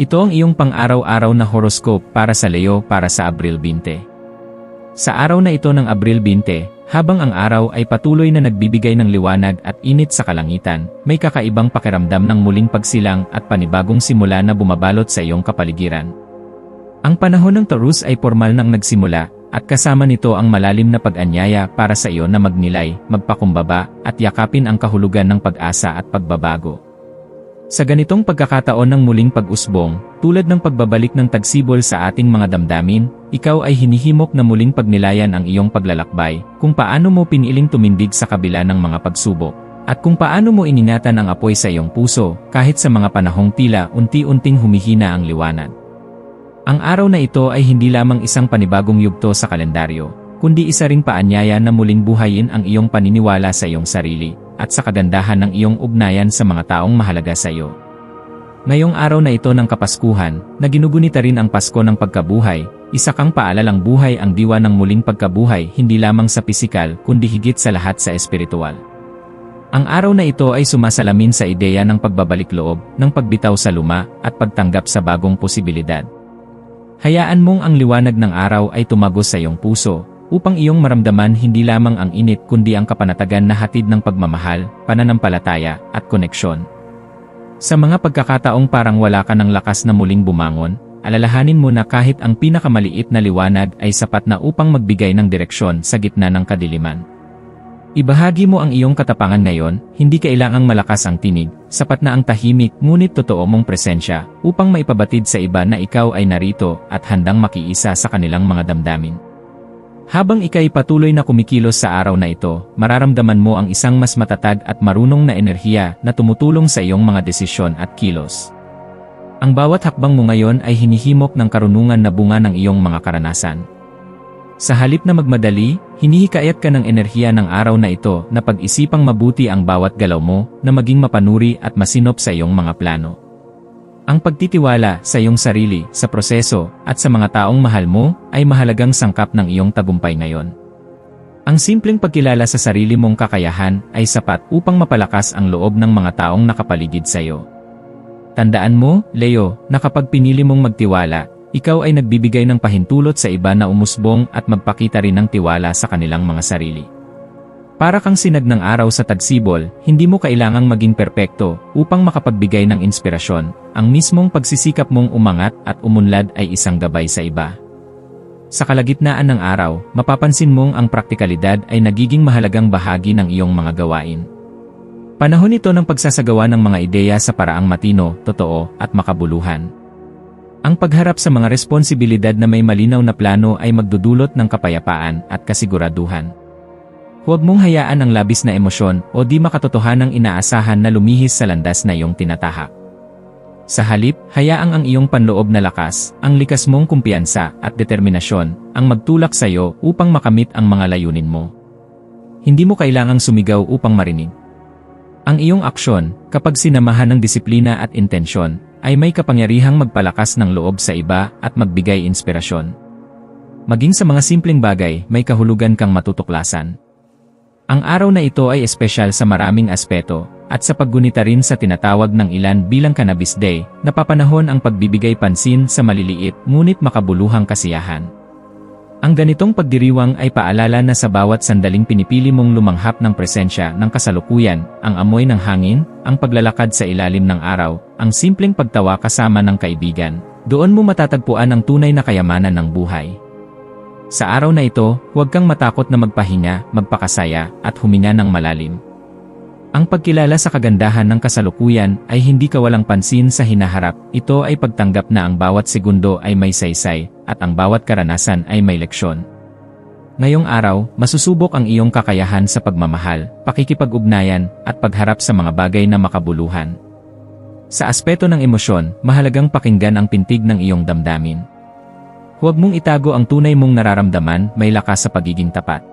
Ito ang iyong pang-araw-araw na horoscope para sa Leo para sa Abril 20. Sa araw na ito ng Abril 20, habang ang araw ay patuloy na nagbibigay ng liwanag at init sa kalangitan, may kakaibang pakiramdam ng muling pagsilang at panibagong simula na bumabalot sa iyong kapaligiran. Ang panahon ng Taurus ay formal nang nagsimula, at kasama nito ang malalim na pag-anyaya para sa iyo na magnilay, magpakumbaba, at yakapin ang kahulugan ng pag-asa at pagbabago. Sa ganitong pagkakataon ng muling pag-usbong, tulad ng pagbabalik ng tagsibol sa ating mga damdamin, ikaw ay hinihimok na muling pagnilayan ang iyong paglalakbay, kung paano mo piniling tumindig sa kabila ng mga pagsubok, at kung paano mo iningatan ang apoy sa iyong puso, kahit sa mga panahong tila unti-unting humihina ang liwanag. Ang araw na ito ay hindi lamang isang panibagong yugto sa kalendaryo, kundi isa ring paanyaya na muling buhayin ang iyong paniniwala sa iyong sarili, at sa kagandahan ng iyong ugnayan sa mga taong mahalaga sa iyo. Ngayong araw na ito ng Kapaskuhan, na ginugunita rin ang Pasko ng pagkabuhay, isa kang paalalang buhay ang diwa ng muling pagkabuhay hindi lamang sa pisikal kundi higit sa lahat sa espiritual. Ang araw na ito ay sumasalamin sa ideya ng pagbabalik loob, ng pagbitaw sa luma, at pagtanggap sa bagong posibilidad. Hayaan mong ang liwanag ng araw ay tumagos sa iyong puso, upang iyong maramdaman hindi lamang ang init kundi ang kapanatagan na hatid ng pagmamahal, pananampalataya, at koneksyon. Sa mga pagkakataong parang wala ka ng lakas na muling bumangon, alalahanin mo na kahit ang pinakamaliit na liwanag ay sapat na upang magbigay ng direksyon sa gitna ng kadiliman. Ibahagi mo ang iyong katapangan ngayon, hindi kailangang malakas ang tinig, sapat na ang tahimik ngunit totoo mong presensya upang maipabatid sa iba na ikaw ay narito at handang makiisa sa kanilang mga damdamin. Habang ikay patuloy na kumikilos sa araw na ito, mararamdaman mo ang isang mas matatag at marunong na enerhiya na tumutulong sa iyong mga desisyon at kilos. Ang bawat hakbang mo ngayon ay hinihimok ng karunungan na bunga ng iyong mga karanasan. Sa halip na magmadali, hinihikayat ka ng enerhiya ng araw na ito na pag-isipang mabuti ang bawat galaw mo na maging mapanuri at masinop sa iyong mga plano. Ang pagtitiwala sa iyong sarili, sa proseso, at sa mga taong mahal mo, ay mahalagang sangkap ng iyong tagumpay ngayon. Ang simpleng pagkilala sa sarili mong kakayahan ay sapat upang mapalakas ang loob ng mga taong nakapaligid sa iyo. Tandaan mo, Leo, na kapag pinili mong magtiwala, ikaw ay nagbibigay ng pahintulot sa iba na umusbong at magpakita rin ng tiwala sa kanilang mga sarili. Para kang sinag ng araw sa tagsibol, hindi mo kailangang maging perpekto upang makapagbigay ng inspirasyon. Ang mismong pagsisikap mong umangat at umunlad ay isang gabay sa iba. Sa kalagitnaan ng araw, mapapansin mong ang praktikalidad ay nagiging mahalagang bahagi ng iyong mga gawain. Panahon ito ng pagsasagawa ng mga ideya sa paraang matino, totoo, at makabuluhan. Ang pagharap sa mga responsibilidad na may malinaw na plano ay magdudulot ng kapayapaan at kasiguraduhan. Huwag mong hayaan ang labis na emosyon o di makatotohanang inaasahan na lumihis sa landas na iyong tinatahak. Sa halip, hayaang ang iyong panloob na lakas, ang likas mong kumpiyansa at determinasyon, ang magtulak sa iyo upang makamit ang mga layunin mo. Hindi mo kailangang sumigaw upang marinig. Ang iyong aksyon, kapag sinamahan ng disiplina at intensyon, ay may kapangyarihang magpalakas ng loob sa iba at magbigay inspirasyon. Maging sa mga simpleng bagay, may kahulugan kang matutuklasan. Ang araw na ito ay espesyal sa maraming aspeto, at sa paggunita rin sa tinatawag ng ilan bilang Cannabis Day, napapanahon ang pagbibigay pansin sa maliliit ngunit makabuluhang kasiyahan. Ang ganitong pagdiriwang ay paalala na sa bawat sandaling pinipili mong lumanghap ng presensya ng kasalukuyan, ang amoy ng hangin, ang paglalakad sa ilalim ng araw, ang simpleng pagtawa kasama ng kaibigan, doon mo matatagpuan ang tunay na kayamanan ng buhay. Sa araw na ito, huwag kang matakot na magpahinga, magpakasaya, at huminga ng malalim. Ang pagkilala sa kagandahan ng kasalukuyan ay hindi kawalang pansin sa hinaharap, ito ay pagtanggap na ang bawat segundo ay may saysay, at ang bawat karanasan ay may leksyon. Ngayong araw, masusubok ang iyong kakayahan sa pagmamahal, pakikipag-ugnayan, at pagharap sa mga bagay na makabuluhan. Sa aspeto ng emosyon, mahalagang pakinggan ang pintig ng iyong damdamin. Huwag mong itago ang tunay mong nararamdaman, may lakas sa pagiging tapat.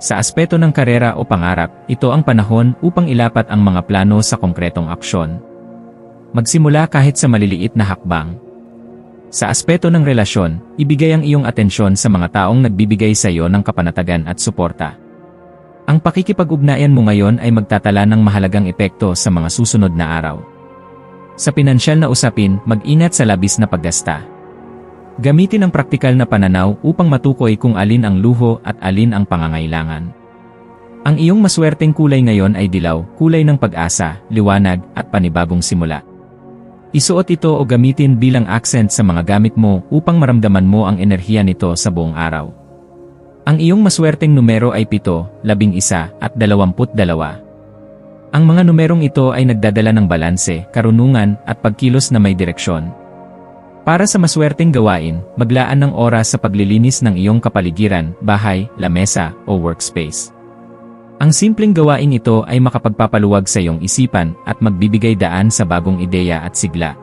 Sa aspeto ng karera o pangarap, ito ang panahon upang ilapat ang mga plano sa konkretong aksyon. Magsimula kahit sa maliliit na hakbang. Sa aspeto ng relasyon, ibigay ang iyong atensyon sa mga taong nagbibigay sa iyo ng kapanatagan at suporta. Ang pakikipag-ugnayan mo ngayon ay magtatala ng mahalagang epekto sa mga susunod na araw. Sa pinansyal na usapin, mag-ingat sa labis na paggasta. Gamitin ang praktikal na pananaw upang matukoy kung alin ang luho at alin ang pangangailangan. Ang iyong maswerteng kulay ngayon ay dilaw, kulay ng pag-asa, liwanag, at panibagong simula. Isuot ito o gamitin bilang accent sa mga gamit mo upang maramdaman mo ang enerhiya nito sa buong araw. Ang iyong maswerteng numero ay 7, 11, at 22. Ang mga numerong ito ay nagdadala ng balanse, karunungan, at pagkilos na may direksyon. Para sa maswerteng gawain, maglaan ng oras sa paglilinis ng iyong kapaligiran, bahay, lamesa, o workspace. Ang simpleng gawain ito ay makapagpapaluwag sa iyong isipan at magbibigay daan sa bagong ideya at sigla.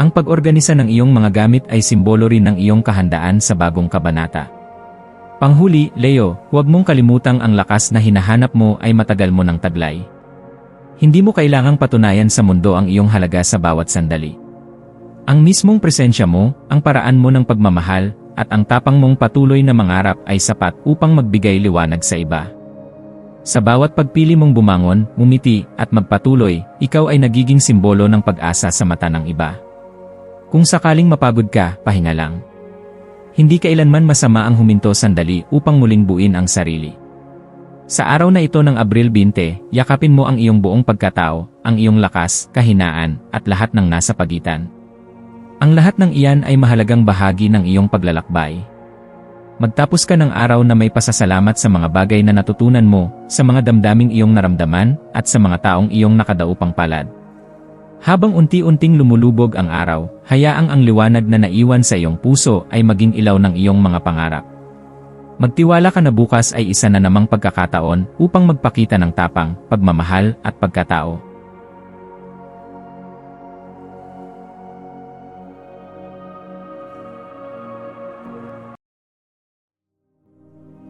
Ang pag-organisa ng iyong mga gamit ay simbolo rin ng iyong kahandaan sa bagong kabanata. Panghuli, Leo, huwag mong kalimutang ang lakas na hinahanap mo ay matagal mo ng taglay. Hindi mo kailangang patunayan sa mundo ang iyong halaga sa bawat sandali. Ang mismong presensya mo, ang paraan mo ng pagmamahal, at ang tapang mong patuloy na mangarap ay sapat upang magbigay liwanag sa iba. Sa bawat pagpili mong bumangon, mumiti, at magpatuloy, ikaw ay nagiging simbolo ng pag-asa sa mata ng iba. Kung sakaling mapagod ka, pahinga lang. Hindi kailanman masama ang huminto sandali upang muling buin ang sarili. Sa araw na ito ng Abril 20, yakapin mo ang iyong buong pagkatao, ang iyong lakas, kahinaan, at lahat ng nasa pagitan. Ang lahat ng iyan ay mahalagang bahagi ng iyong paglalakbay. Magtapos ka ng araw na may pasasalamat sa mga bagay na natutunan mo, sa mga damdaming iyong naramdaman, at sa mga taong iyong nakadaupang palad. Habang unti-unting lumulubog ang araw, hayaang ang liwanag na naiwan sa iyong puso ay maging ilaw ng iyong mga pangarap. Magtiwala ka na bukas ay isa na namang pagkakataon upang magpakita ng tapang, pagmamahal at pagkatao.